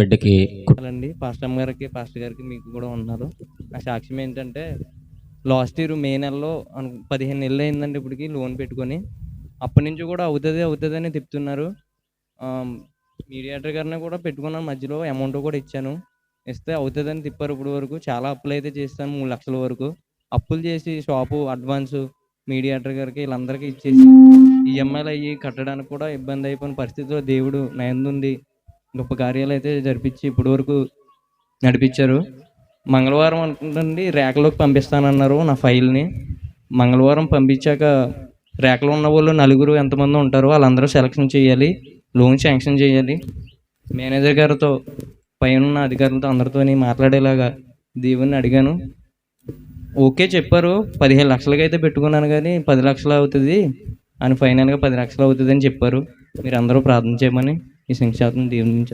బిడ్డకి అండి పాస్టర్ అమ్మ గారికి పాస్టర్ గారికి మీకు కూడా ఉన్నారు. నా సాక్ష్యం ఏంటంటే లాస్ట్ ఇయర్ మే నెలలో అను- పదిహేను నెలలు అయిందండి ఇప్పటికి లోన్ పెట్టుకొని. అప్పటి నుంచి కూడా అవుతుంది అవుతుంది అని తిప్పుతున్నారు మీడియేటర్ గారిని కూడా పెట్టుకున్నాను మధ్యలో అమౌంట్ కూడా ఇచ్చాను. ఇస్తే అవుతుందని తిప్పారు ఇప్పుడు వరకు. చాలా అప్పులు అయితే చేస్తాను మూడు లక్షల వరకు. అప్పులు చేసి షాపు అడ్వాన్స్ మీడియేటర్ గారికి వీళ్ళందరికీ ఇచ్చేసి ఈఎంఐలు అయ్యి కట్టడానికి కూడా ఇబ్బంది అయిపోయిన పరిస్థితిలో దేవుడు నయందుంది. గొప్ప కార్యాలు అయితే జరిపించి ఇప్పటి వరకు నడిపించారు. మంగళవారం అనుకుంటండి రేఖలోకి పంపిస్తానన్నారు నా ఫైల్ని. మంగళవారం పంపించాక రేఖలో ఉన్న వాళ్ళు నలుగురు ఎంతమంది ఉంటారో వాళ్ళందరూ సెలక్షన్ చేయాలి లోన్ శాంక్షన్ చేయాలి. మేనేజర్ గారితో పైన ఉన్న అధికారులతో అందరితో మాట్లాడేలాగా దేవుణ్ణి అడిగాను. ఓకే చెప్పారు పదిహేను లక్షలకి అయితే పెట్టుకున్నాను కానీ పది లక్షలు అవుతుంది అని ఫైనల్గా పది లక్షలు అవుతుంది అని చెప్పారు. మీరందరూ ప్రార్థన చేయమని ఈ సంక్షేపం దేవుని